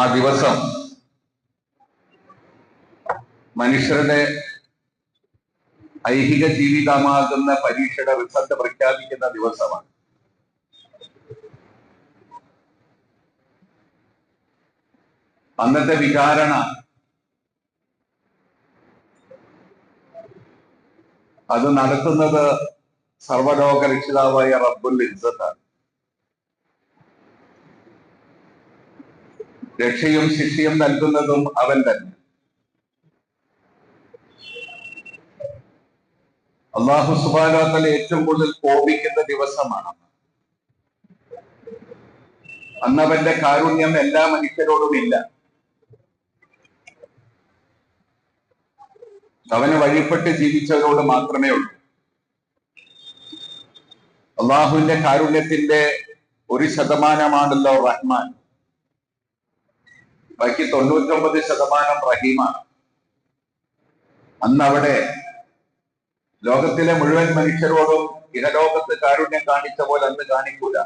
ആ ദിവസം മനുഷ്യരുടെ ഐഹിക ജീവിതമാകുന്ന പരീക്ഷയുടെ റിസൾട്ട് പ്രഖ്യാപിക്കുന്ന ദിവസമാണ്. അന്നത്തെ വിചാരണ അത് നടത്തുന്നത് സർവലോക രക്ഷിതാവായ റബ്ബുൽ ഇസ്സത്താണ്. രക്ഷയും ശിക്ഷയും നൽകുന്നതും അവൻ തന്നെ. അള്ളാഹു സുബാനോത്തല ഏറ്റവും കൂടുതൽ കോപിക്കുന്ന ദിവസമാണ്. അന്നവന്റെ കാരുണ്യം എല്ലാ മനുഷ്യരോടും ഇല്ല. അവന് വഴിപ്പെട്ട് ജീവിച്ചവരോട് മാത്രമേ ഉള്ളൂ. അള്ളാഹുവിന്റെ കാരുണ്യത്തിന്റെ ഒരു ശതമാനമാണല്ലോ റഹ്മാൻ. ബാക്കി തൊണ്ണൂറ്റൊമ്പത് ശതമാനം റഹീമാണ്. അന്നവിടെ ലോകത്തിലെ മുഴുവൻ മനുഷ്യരോടും ഇഹലോകത്ത് കാരുണ്യം കാണിച്ച പോലെ അന്ന് കാണിക്കൂല.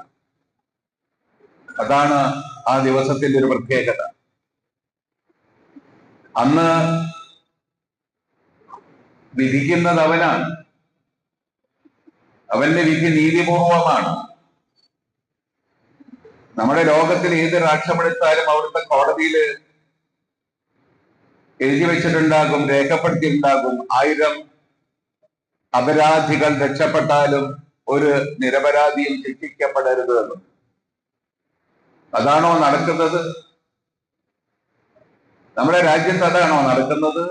അതാണ് ആ ദിവസത്തിന്റെ ഒരു പ്രത്യേകത. അന്ന് വിധിക്കുന്നത് അവനാണ് അവന്റെ വിധി നീതിപൂർവമാണ്. നമ്മുടെ ലോകത്തിൽ ഏത് രാഷ്ട്രമെടുത്താലും അവിടുത്തെ കോടതിയിൽ എഴുതി വെച്ചിട്ടുണ്ടാകും രേഖപ്പെടുത്തിയിട്ടുണ്ടാകും. ആയിരം അപരാധികൾ രക്ഷപ്പെട്ടാലും ഒരു നിരപരാധിയും ശിക്ഷിക്കപ്പെടരുത് അതാണോ നടക്കുന്നത്? നമ്മുടെ രാജ്യത്ത് അതാണോ നടക്കുന്നത്?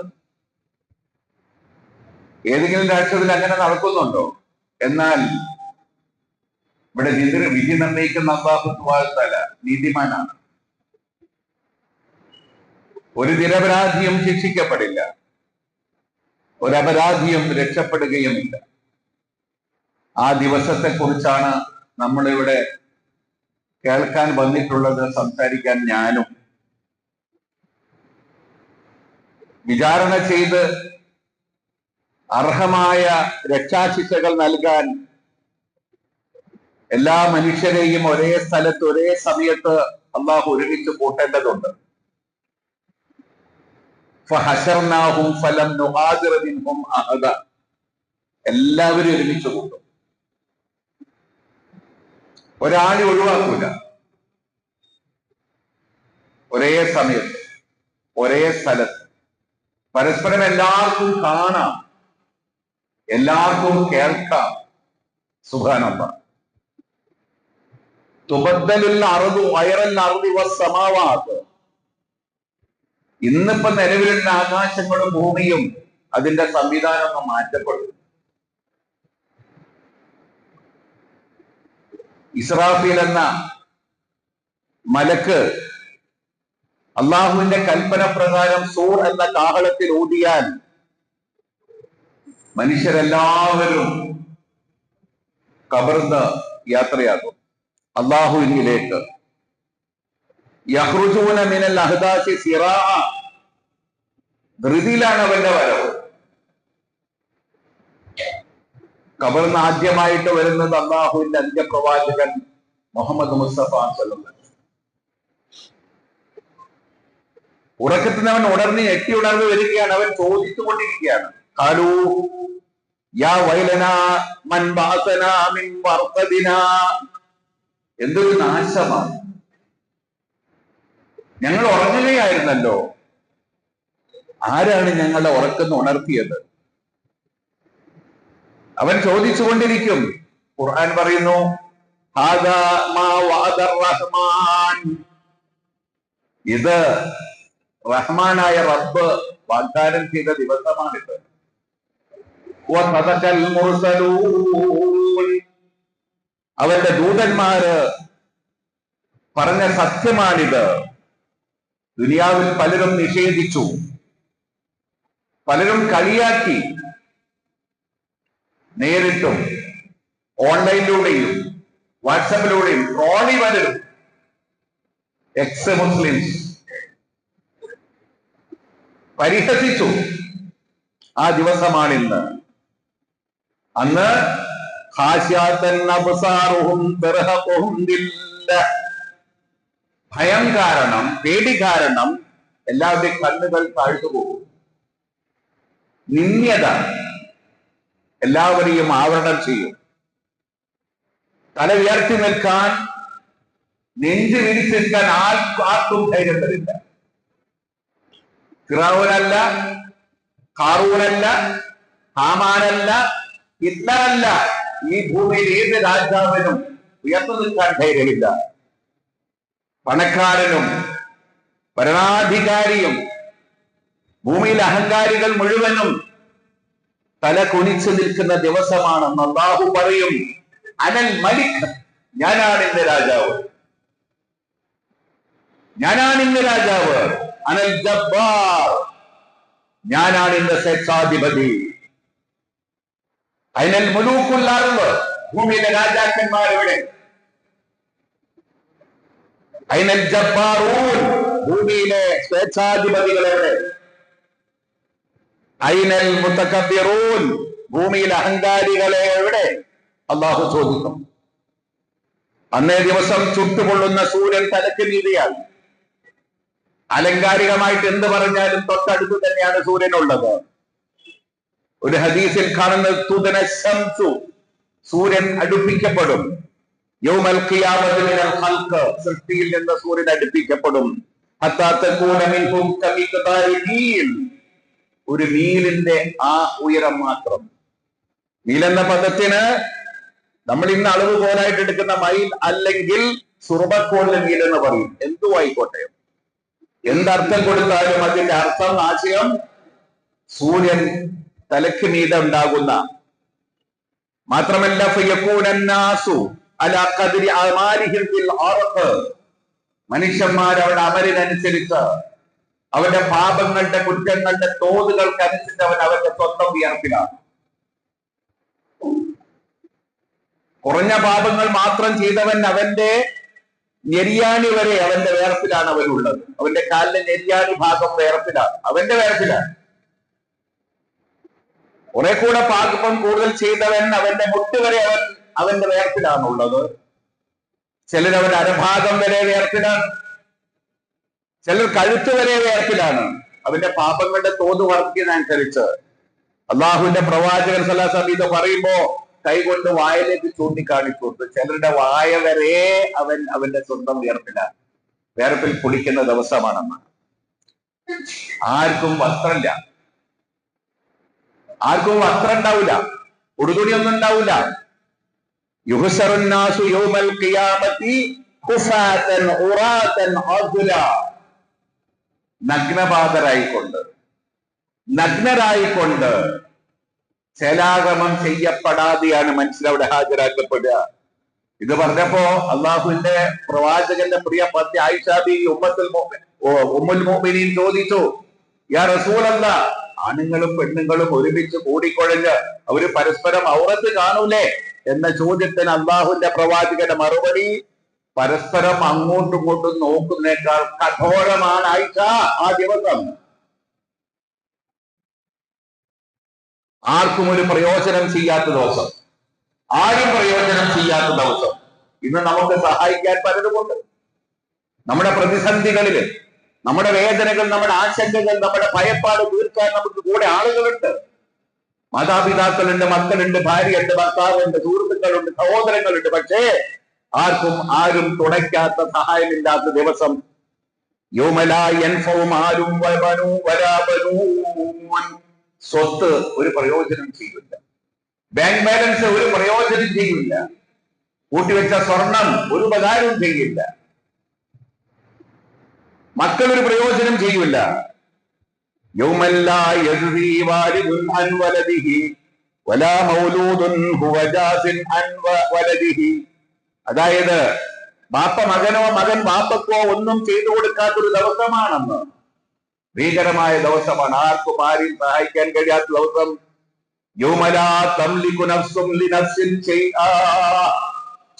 ഏതെങ്കിലും രാഷ്ട്രത്തിൽ അങ്ങനെ നടക്കുന്നുണ്ടോ? എന്നാൽ ഇവിടെ വിധി വിധി നിർണയിക്കുന്ന വാഴ്ത്തല നീതിമാനാണ്. ഒരു നിരപരാധിയും ശിക്ഷിക്കപ്പെടില്ല. ഒരപരാധിയും രക്ഷപ്പെടുകയുമില്ല. ആ ദിവസത്തെ കുറിച്ചാണ് നമ്മളിവിടെ കേൾക്കാൻ വന്നിട്ടുള്ളത് സംസാരിക്കാൻ ഞാനും. വിചാരണ ചെയ്ത് അർഹമായ രക്ഷാശിക്ഷകൾ നൽകാൻ എല്ലാ മനുഷ്യരെയും ഒരേ സ്ഥലത്ത് ഒരേ സമയത്ത് അള്ളാഹു ഒരുമിച്ച് കൂട്ടേണ്ടതുണ്ട്. അഹദ. എല്ലാവരും ഒരുമിച്ച് കൂട്ടും. ഒരാളെ ഒഴിവാക്കൂല. ഒരേ സമയത്ത് ഒരേ സ്ഥലത്ത്. പരസ്പരം എല്ലാവർക്കും കാണാം. എല്ലാവർക്കും കേൾക്കാം. സുഖാനന്ദ ഇന്നിപ്പോ നിലവിലുള്ള ആകാശങ്ങളും ഭൂമിയും അതിന്റെ സംവിധാനം ഒന്ന് മാറ്റപ്പെടും. ഇസ്രാഫിൽ എന്ന മലക്ക് അള്ളാഹുവിന്റെ കൽപ്പന പ്രകാരം സൂർ എന്ന കാഹളത്തിൽ ഊതിയാൽ മനുഷ്യരെല്ലാവരും കബർന്ന് യാത്രയാകും. അള്ളാഹുവിലേക്ക് യഹ്റുജൂന മിനൽ അഹ്ദാസി സിറാ ധൃതിയിലാണ് അവന്റെ വരവ്. കബറിന്ന് ആദ്യമായിട്ട് വരുന്നത് അള്ളാഹുവിന്റെ അന്ത്യപ്രവാചകൻ മുഹമ്മദ് മുസ്തഫ ഉറക്കത്തിൽ അവൻ ഉണർന്ന് എത്തി ഉണർന്ന് വരികയാണ്. അവൻ ചോദിച്ചുകൊണ്ടിരിക്കുകയാണ്. കാലൂ യാ വൈലന മൻ ബാസന മിൻ വർഖദിനാ എന്തൊരു നാശമാണ് ഞങ്ങൾ ഉറങ്ങുകയായിരുന്നല്ലോ. ആരാണ് ഞങ്ങളെ ഉറക്കുന്ന ഉണർത്തിയത്? അവൻ ചോദിച്ചുകൊണ്ടിരിക്കും. ഖുർആൻ പറയുന്നു "ഹാദാ മാ ഇത് റഹ്മാനായ റബ്ബ് വാഗ്ദാനം ചെയ്ത ദിവസമാണിത്. അവന്റെ ദൂതന്മാര് പറഞ്ഞ സത്യമാണിത്. ദുനിയാവിൽ പലരും നിഷേധിച്ചു. പലരും കളിയാക്കി. നേരിട്ടും ഓൺലൈനിലൂടെയും വാട്സപ്പിലൂടെയും ട്രോളി പലരും. എക്സ് മുസ്ലിംസ് പരിഹസിച്ചു. ആ ദിവസമാണിന്ന്. അന്ന് ഭയം കാരണം പേടി കാരണം എല്ലാവരുടെയും കണ്ണുകൾ താഴ്ത്തുപോകും നിന്ദ്യത എല്ലാവരെയും ആവരണം ചെയ്യും. തല ഉയർത്തി നിൽക്കാൻ നെഞ്ചു വിരിച്ചു നിൽക്കാൻ ആർക്കും ആർക്കും ധൈര്യം തരില്ല ഫിറാവൂനല്ല കാറൂനല്ല ഹാമാനല്ല ഹിറ്റ്ലറല്ല. ഈ ഭൂമിയിൽ ഏത് രാജാവിനും ഉയർന്നു നിൽക്കാൻ ധൈര്യമില്ല. പണക്കാരനും ഭരണാധികാരിയും ഭൂമിയിൽ അഹങ്കാരികൾ മുഴുവനും തല കുനിച്ചു നിൽക്കുന്ന ദിവസമാണെന്ന് അള്ളാഹു പറയും. അനൽ മലിക് ഞാനാണ് ഇന്ന് രാജാവ്. ഞാനാണ് ഇന്ന് രാജാവ്. അനൽ ജബ്ബാർ ഞാനാണ് ഇന്ന് സ്വേച്ഛാധിപതി അനൽ മുലൂക്കുള്ള അറിവ് ഭൂമിയിലെ രാജാക്കന്മാർ എവിടെ അയിനൽ ജബ്ബാറൂൻ ഭൂമിയിലെ സ്വേച്ഛാധിപതികൾ എവിടെ? അയിനൽ മുത്തക്കബിറൂൻ ഭൂമിയിലെ അഹങ്കാരികളെ എവിടെ? അള്ളാഹു ചോദിക്കും. അന്നേ ദിവസം ചുട്ടുകൊള്ളുന്ന സൂര്യൻ തലക്ക് നീതിയാണ് അലങ്കാരികമായിട്ട് എന്ത് പറഞ്ഞാലും തൊട്ടടുത്ത് തന്നെയാണ് സൂര്യനുള്ളത് ഒരു ഹദീസിൽ കാണുന്നത് തുതന ശംസു. സൂര്യൻ അടുപ്പിക്കപ്പെടും. യൗമൽ സൃഷ്ടിയിൽ നിന്ന് സൂര്യൻ അടുപ്പിക്കപ്പെടും. ഒരു മീലിന്റെ ആ ഉയരം മാത്രം. മീൽ എന്ന പദത്തിന് നമ്മൾ ഇന്ന് അളവ് പോലായിട്ട് എടുക്കുന്ന മൈൽ അല്ലെങ്കിൽ സുറബക്കോളിന്റെ മീൽ എന്ന് പറയും. എന്തു ആയിക്കോട്ടെ എന്തർത്ഥം കൊടുത്താലും അതിന്റെ അർത്ഥം ആശയം സൂര്യൻ തലക്ക് മീതെ ഉണ്ടാകുന്ന മാത്രമല്ല മനുഷ്യന്മാർ അവരുടെ അമലിനനുസരിച്ച് അവന്റെ പാപങ്ങളുടെ കുറ്റങ്ങളുടെ തോതുകൾക്കനുസരിച്ച് അവൻ അവന്റെ സ്വന്തം ഉയർത്തിലാണ് കുറഞ്ഞ പാപങ്ങൾ മാത്രം ചെയ്തവൻ അവന്റെ ഞെരിയാണി വരെ അവന്റെ വേർപ്പിലാണ് അവനുള്ളത്. അവന്റെ കാലിലെ ഞെരിയാണി ഭാഗം വേർപ്പിലാണ്. അവന്റെ വേർപ്പിലാണ്. കുറെ കൂടെ പാകപ്പം കൂടുതൽ ചെയ്തവൻ അവന്റെ മുട്ട് വരെ അവൻ അവന്റെ വേർപ്പിലാണുള്ളത് ചിലർ അവന്റെ അരഭാഗം വരെ വേർപ്പിലാണ് ചിലർ കഴുത്ത് വരെ വേർപ്പിലാണ് അവന്റെ പാപങ്ങളുടെ തോത് വർദ്ധിക്കുന്നതനുസരിച്ച് അള്ളാഹുവിന്റെ പ്രവാചകൻ സലാസം ഇത് പറയുമ്പോ കൈകൊണ്ട് വായിലേക്ക് ചൂണ്ടിക്കാണിച്ചു ചിലരുടെ വായ വരെ അവൻ അവന്റെ സ്വന്തം വിയർപ്പിലാണ് വിയർപ്പിൽ കുളിക്കുന്ന ദിവസമാണെന്ന് ആർക്കും വസ്ത്രമില്ല. ആർക്കും വസ്ത്രം ഉണ്ടാവില്ല ഉടുതുണിയൊന്നും ഉണ്ടാവില്ല യുഹസറുന്നാസു യൗമൽ ഖിയാമത്തി ഖുഫാതൻ ഉറാതൻ അദ്ല നഗ്നപാതരായിക്കൊണ്ട് നഗ്നരായിക്കൊണ്ട് ശലാഗമം ചെയ്യപ്പെടാതെയാണ് മനുഷ്യരവിടെ ഹാജരാക്കപ്പെടുക. ഇത് പറഞ്ഞപ്പോ അള്ളാഹുവിന്റെ പ്രവാചകന്റെ പ്രിയ പത്നി ആയിഷാബി ഉമ്മത്തുൽ ഉമ്മുൽ മോമിനീൻ ചോദിച്ചു. യാ റസൂലല്ല ആണുങ്ങളും പെണ്ണുങ്ങളും ഒരുമിച്ച് കൂടിക്കൊഴഞ്ഞ് അവർ പരസ്പരം ഔറത്ത് കാണൂലേ എന്ന ചോദ്യത്തിന് അള്ളാഹുവിന്റെ പ്രവാചകന്റെ മറുപടി പരസ്പരം അങ്ങോട്ടും ഇങ്ങോട്ടും നോക്കുന്നേക്കാൾ കഠോരമാണ് ആഴ്ച ആ ദിവസം. ആർക്കും ഒരു പ്രയോജനം ചെയ്യാത്ത ദിവസം. ആരും പ്രയോജനം ചെയ്യാത്ത ദിവസം. ഇന്ന് നമുക്ക് സഹായിക്കാൻ പലരുമുണ്ട് നമ്മുടെ പ്രതിസന്ധികളിൽ നമ്മുടെ വേദനകൾ നമ്മുടെ ആശങ്കകൾ നമ്മുടെ ഭയപ്പാട് തീർക്കാൻ നമുക്ക് കൂടെ ആളുകളുണ്ട്. മാതാപിതാക്കളുണ്ട് മക്കളുണ്ട് ഭാര്യയുണ്ട് ഭർത്താവുണ്ട് സുഹൃത്തുക്കളുണ്ട് സഹോദരങ്ങളുണ്ട്. പക്ഷേ ആർക്കും ആരും തുടയ്ക്കാത്ത സഹായമില്ലാത്ത ദിവസം. യോമലായൻഫവും സ്വത്ത് ഒരു പ്രയോജനം ചെയ്യില്ല. ബാങ്ക് ബാലൻസ് ഒരു പ്രയോജനം ചെയ്യില്ല. കൂട്ടിവെച്ച സ്വർണം ഒരു ഉപകാരവും ചെയ്യില്ല. ജാസിൻ പ്രയോജനം ചെയ്യൂല അതായത് ബാപ്പ മകനോ മകൻ ബാപ്പക്കോ ഒന്നും ചെയ്തു കൊടുക്കാത്തൊരു ദിവസമാണെന്ന്. ഭീകരമായ ദിവസമാണ്. ആർക്കും ആരെയും സഹായിക്കാൻ കഴിയാത്ത ദിവസം.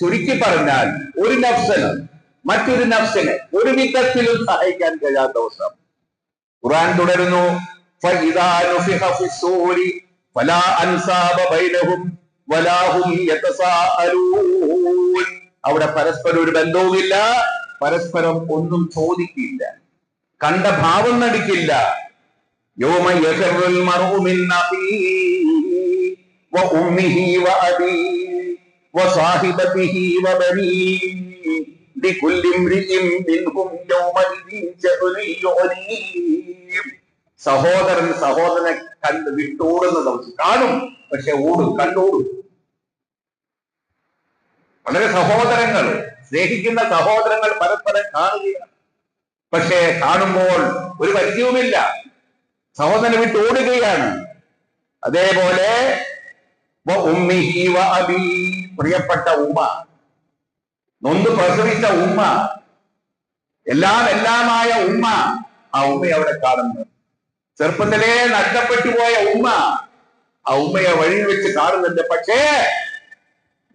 ചുരുക്കി പറഞ്ഞാൽ ഒരു നഫ്സിന് മറ്റൊരു നഫ്സിനെ ഒരു വിധത്തിലും സഹായിക്കാൻ കഴിയാത്ത ദിവസം ഖുർആൻ തുടരുന്നു فَإِذَا نُفِخَ فِي الصُّورِ فَلَا أَنْسَابَ بَيْنَهُمْ وَلَا هُمْ يَتَسَاءَلُونَ അവിടെ പരസ്പരം ഒരു ബന്ധവുമില്ല പരസ്പരം ഒന്നും ചോദിക്കില്ല കണ്ട ഭാവം നടിക്കില്ല യോമ യഫിറുൽ മർഉ മിൻ അഖീഹി വ امرئ منهم യൗമഇദിൻ ശഅനുൻ യുഗ്നീഹി സഹോദരൻ സഹോദരനെ കണ്ട് വിട്ടോടുന്നത് കാണും പക്ഷെ ഓടും കണ്ടോടും. വളരെ സഹോദരങ്ങൾ സ്നേഹിക്കുന്ന സഹോദരങ്ങൾ പരസ്പരം കാണുകയാണ്. പക്ഷേ കാണുമ്പോൾ ഒരു പരിചയവുമില്ല. സഹോദരനെ വിട്ട് ഓടുകയാണ്. അതേപോലെ പ്രിയപ്പെട്ട ഉമ്മ നൊന്ത് പ്രസവിച്ച ഉമ്മ എല്ലാം എല്ലാമായ ഉമ്മ ആ ഉമ്മയെ അവിടെ കാണുന്നു. ചെറുപ്പത്തിലേ നഷ്ടപ്പെട്ടു പോയ ഉമ്മ ആ ഉമ്മയെ വഴി വെച്ച് കാണുന്നുണ്ട്. പക്ഷേ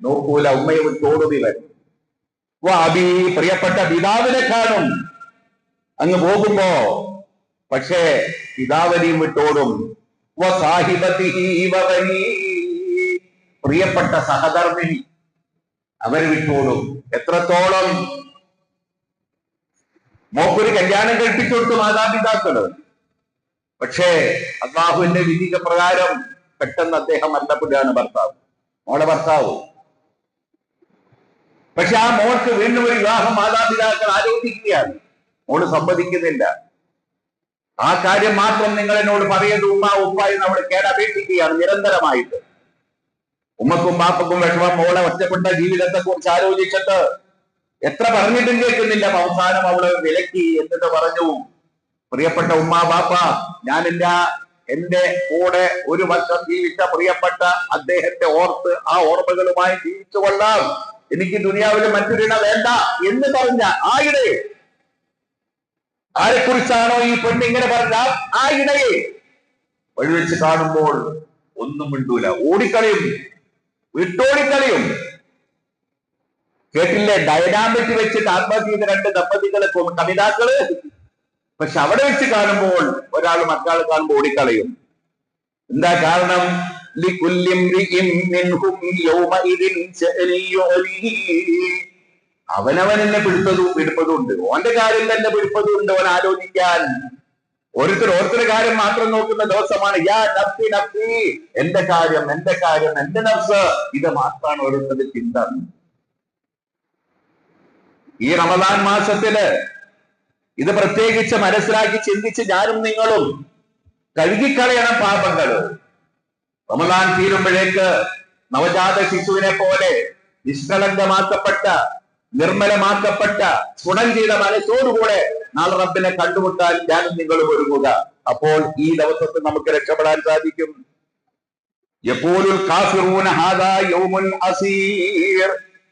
നോക്കൂല ഉമ്മയെ തോടുന്നില്ല അബി പ്രിയപ്പെട്ട പിതാവിനെ കാണും. അങ്ങ് പോകുമ്പോ പക്ഷേ പിതാവിനെയും വിട്ടോടും. പ്രിയപ്പെട്ട സഹധർമ്മിണി അവർ വിട്ടോളും. എത്രത്തോളം മോക്കൊരു കല്യാണം കഴിപ്പിച്ചു കൊടുത്തു മാതാപിതാക്കൾ. പക്ഷേ അള്ളാഹുവിന്റെ വിധിക പ്രകാരം പെട്ടെന്ന് അദ്ദേഹം മരണപ്പെടുകയാണ് ഭർത്താവ്. മോളെ ഭർത്താവ്. പക്ഷെ ആ മോൾക്ക് വീണ്ടും ഒരു വിവാഹം മാതാപിതാക്കൾ ആലോചിക്കുകയാണ്. മോൾ സമ്മതിക്കുന്നില്ല. ആ കാര്യം മാത്രം നിങ്ങൾ എന്നോട് പറയുന്നത് ഉമ്മ ഉപ്പ എന്ന് അവിടെ കേടപേക്ഷിക്കുകയാണ് നിരന്തരമായിട്ട്. ഉമ്മക്കും ബാപ്പക്കും വിഷമം മോളെ ഒറ്റപ്പെട്ട ജീവിതത്തെ കുറിച്ച് ആലോചിച്ചിട്ട് എത്ര പറഞ്ഞിട്ടും കേൾക്കുന്നില്ല അവസാനം അവൾ വിലക്കി എന്നിട്ട് പറഞ്ഞു പ്രിയപ്പെട്ട ഉമ്മ ബാപ്പ ഞാൻ എന്റെ കൂടെ ഒരു വർഷം ജീവിച്ച പ്രിയപ്പെട്ട അദ്ദേഹത്തെ ഓർത്ത് ആ ഓർമ്മകളുമായി ജീവിച്ചു കൊള്ളാം. എനിക്ക് ദുനിയാവിലെ മറ്റൊരിട വേണ്ട എന്ന് പറഞ്ഞ ആ ഇടയെ ആരെക്കുറിച്ചാണോ ഈ പെണ്ണ് ഇങ്ങനെ പറഞ്ഞ ആ ഇടയെ വഴിവെച്ച് കാണുമ്പോൾ ഒന്നും മിണ്ടൂല. ഓടിക്കളയും വിട്ടോടിക്കളിയും. കേട്ടില്ലേ? ഡയനാമിറ്റ് വെച്ചിട്ട് ആത്മഹത്യ രണ്ട് ദമ്പതികളെ കവിതാക്കൾ പക്ഷെ അവിടെ വെച്ച് കാണുമ്പോൾ ഒരാൾ മറ്റാൾ കാണുമ്പോൾ ഓടിക്കളയും. എന്താ കാരണം? അവനവൻ എന്നെ പിടിപ്പതും പിടിപ്പതും ഉണ്ട്. ഓന്റെ കാര്യം തന്നെ പിടിപ്പതും ഉണ്ട്. ആലോചിക്കാൻ ഓരോരുത്തർ ഓരോരുത്തരുടെ കാര്യം മാത്രം നോക്കുന്ന ദിവസമാണ്. യാ നഫ്സി നഫ്സി. എന്റെ കാര്യം എന്റെ കാര്യം എന്റെ നഫ്സ്. ഇത് മാത്രമാണ് ഓരോരുത്തരുടെ ചിന്ത. ഈ റമദാൻ മാസത്തിൽ ഇത് പ്രത്യേകിച്ച് മനസ്സിലാക്കി ചിന്തിച്ച് ഞാനും നിങ്ങളും കഴുകിക്കളയണം പാപങ്ങൾ റമദാൻ തീരുമ്പോഴേക്ക് നവജാത ശിശുവിനെ പോലെ നിഷ്കളങ്കമാക്കപ്പെട്ട നിർമ്മലമാക്കപ്പെട്ട ഗുണം ചെയ്ത മനസ്സോടുകൂടെ നാളെ റബ്ബിനെ കണ്ടുമുട്ടാൻ ഞാൻ നിങ്ങളും ഒരുങ്ങുക. അപ്പോൾ ഈ ദിവസത്തിൽ നമുക്ക് രക്ഷപ്പെടാൻ സാധിക്കും. എപ്പോഴും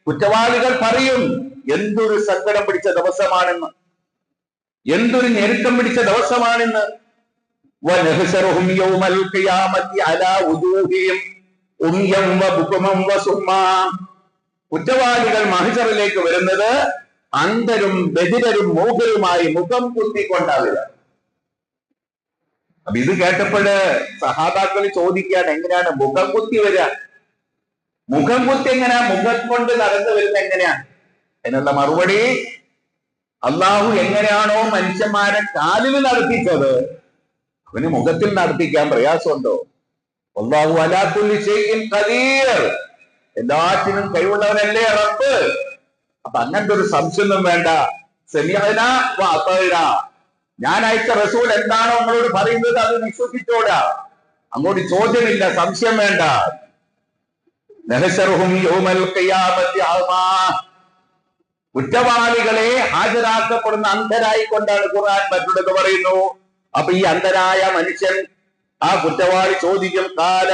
കുറ്റവാളികൾ പറയും എന്തൊരു സങ്കടം പിടിച്ച ദിവസമാണെന്ന്. എന്തൊരു ഞെരുക്കം പിടിച്ച ദിവസമാണെന്ന്. കുറ്റവാളികൾ മഹിസറിലേക്ക് വരുന്നത് അന്ധരും ബദിരരും മൂകരുമായി മുഖം കുത്തിക്കൊണ്ടാവുക അപ്പൊ ഇത് കേട്ടപ്പോഴ് സഹാതാക്കൾ ചോദിക്കുകയാണ് എങ്ങനെയാണ് മുഖം കുത്തി വരിക? മുഖം കുത്തി എങ്ങനെയാ? മുഖം കൊണ്ട് നടന്നു വരുന്നത് എങ്ങനെയാ എന്നുള്ള മറുപടി അള്ളാഹു എങ്ങനെയാണോ മനുഷ്യന്മാരെ കാലിൽ നടത്തിച്ചത് അവന് മുഖത്തിൽ നടത്തിക്കാൻ പ്രയാസമുണ്ടോ? അള്ളാഹു അലാത്തുല്ലി ഖദീർ. എല്ലാറ്റിനും കഴിവുള്ളവനല്ലേ റബ്ബ്. അപ്പൊ അങ്ങനത്തെ ഒരു സംശയമൊന്നും വേണ്ട. സെമിഅന വ ഞാൻ അയച്ച റസൂൽ എന്താണോ നിങ്ങളോട് പറയുന്നത് അത് വിശ്വസിച്ചോടാ അങ്ങോട്ട് ചോദ്യമില്ല സംശയം വേണ്ട. കുറ്റവാളികളെ ഹാജരാക്കപ്പെടുന്ന അന്ധരായി കൊണ്ടാണ് ഖുർആൻ മറ്റുള്ളത് പറയുന്നു. അപ്പൊ ഈ അന്ധരായ മനുഷ്യൻ ആ കുറ്റവാളി ചോദിക്കും കാല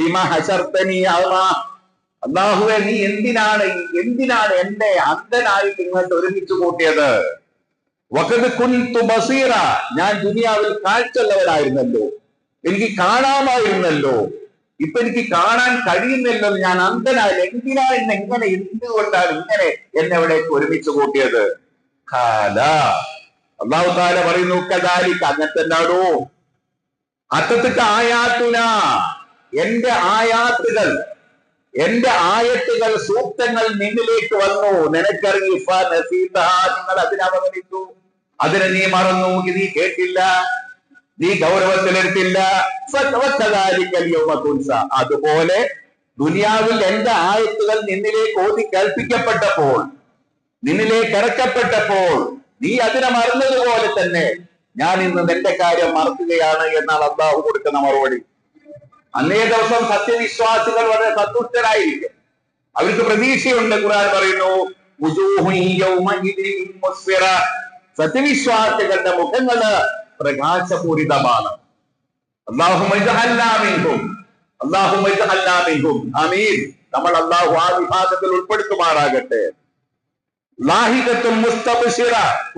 ലിമ ഹസർത്തനി അള്ളാഹുവെ നീ എന്തിനാണ് എന്തിനാണ് എന്റെ അന്ധനായിട്ട് ഇങ്ങോട്ട് ഒരുമിച്ച് കൂട്ടിയത്? ബസീറ. ഞാൻ ദുനിയാവിൽ കാഴ്ചയുള്ളവരായിരുന്നല്ലോ എനിക്ക് കാണാമായിരുന്നല്ലോ. ഇപ്പൊ എനിക്ക് കാണാൻ കഴിയുന്നില്ലല്ലോ. ഞാൻ അന്ധനായി എന്തിനാ എന്നെ ഇങ്ങനെ എന്തുകൊണ്ടാണ് ഇങ്ങനെ എന്നെ ഇവിടേക്ക് ഒരുമിച്ച് കൂട്ടിയത്? കാല അള്ളാഹു താല പറയുന്നു കദാലിക്ക് അങ്ങനത്തെ എന്താണോ അത്തത്തിക്ക് ആയാത്തുന. എന്റെ ആയാത്തുകൾ എന്റെ ആയത്തുകൾ സൂക്തങ്ങൾ നിന്നിലേക്ക് വന്നു. നിനക്കറിയി നിങ്ങൾ അതിനെ അവഗണിച്ചു. അതിനെ നീ മറന്നു. നീ കേട്ടില്ല. നീ ഗൗരവത്തിലെടുത്തില്ല. അതുപോലെ ദുനിയാവിൽ എന്റെ ആയത്തുകൾ നിന്നിലേക്ക് ഓതി കൽപ്പിക്കപ്പെട്ടപ്പോൾ നിന്നിലേക്ക് ഇറക്കപ്പെട്ടപ്പോൾ നീ അതിനെ മറന്നതുപോലെ തന്നെ ഞാൻ ഇന്ന് നിന്റെ കാര്യം മറക്കുകയാണ് എന്നാണ് അള്ളാഹു കൊടുക്കുന്ന മറുപടി. അന്നേ ദിവസം സത്യവിശ്വാസികൾ വളരെ സന്തുഷ്ടരായിരിക്കും. അവർക്ക് പ്രതീക്ഷയുണ്ട് ഖുർആൻ പറയുന്നു. സത്യവിശ്വാസികളുടെ മുഖങ്ങൾ പ്രകാശപൂരിതമാണ്. ആമീൻ. നമ്മൾ അള്ളാഹു ആ വിഭാഗത്തിൽ ഉൾപ്പെടുത്തുമാറാകട്ടെ.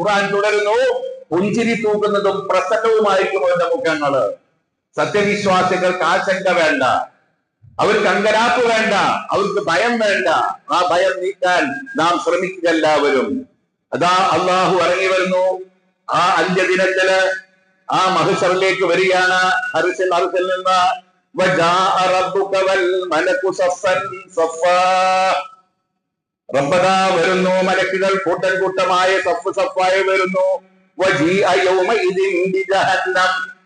ഖുർആൻ തുടരുന്നു പുഞ്ചിരി തൂക്കുന്നതും പ്രസക്തവുമായിരിക്കും അവരുടെ മുഖങ്ങൾ. സത്യവിശ്വാസികൾക്ക് ആശങ്ക വേണ്ട. അവർക്ക് അങ്കരാപ്പ് വേണ്ട. അവർക്ക് ഭയം വേണ്ട. ആ ഭയം നീക്കാൻ നാം ശ്രമിക്കുക എല്ലാവരും. അതാ അള്ളാഹു ഇറങ്ങി വരുന്നു. ആ അന്ത്യദിനത്തിൽ ആ മഹസറിലേക്ക് വരികയാണ്. ഹരിസിൽ ഹരിസിൽ നിന്ന്. റബ്ബദാ വരുന്നു. മലക്കുകൾ കൂട്ടൻ കൂട്ടമായ സഫ് സഫായി വരുന്നു.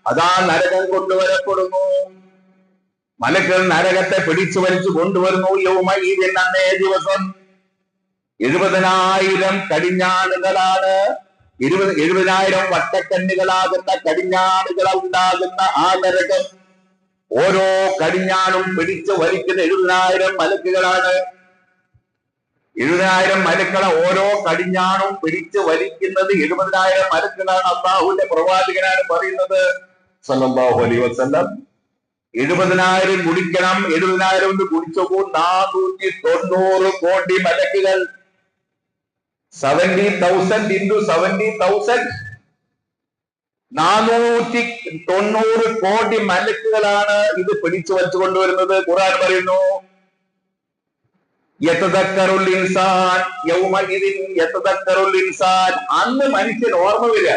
അതാ നരകം കൊണ്ടുവരപ്പെടുന്നു. മലക്കൾ നരകത്തെ പിടിച്ചു വലിച്ചു കൊണ്ടുവരുന്നു. യൗമഇദിൻ അന്നേ ദിവസം. എഴുപതിനായിരം കടിഞ്ഞാണുകളാണ് ഇരുപത് എഴുപതിനായിരം വട്ടക്കണ്ണികളാകുന്ന കടിഞ്ഞാണുകൾ ഉണ്ടാകുന്ന ആ നരകം. ഓരോ കടിഞ്ഞാണും പിടിച്ചു വലിക്കുന്ന എഴുപതിനായിരം മലക്കുകളാണ്. എഴുപതിനായിരം മലക്കളെ ഓരോ കടിഞ്ഞാണും പിടിച്ചു വലിക്കുന്നത് എഴുപതിനായിരം മലക്കളാണ് അള്ളാഹുവിന്റെ പ്രവാചകനാണ് പറയുന്നത്. സല്ലല്ലാഹു അലൈഹി വസല്ലം. എഴുപതിനായിരം കുടിക്കണം. എഴുപതിനായിരം കൊണ്ട് കുടിച്ചപ്പോ നാനൂറ്റി തൊണ്ണൂറ് കോടി മലക്കുകൾ. Seventy thousand into seventy thousand നാനൂറ്റി തൊണ്ണൂറ് കോടി മലക്കുകളാണ് ഇത് പിടിച്ചു വച്ചു കൊണ്ടുവരുന്നത് ഖുർആൻ പറയുന്നു അന്ന് മനുഷ്യൻ ഓർമ്മ വരിക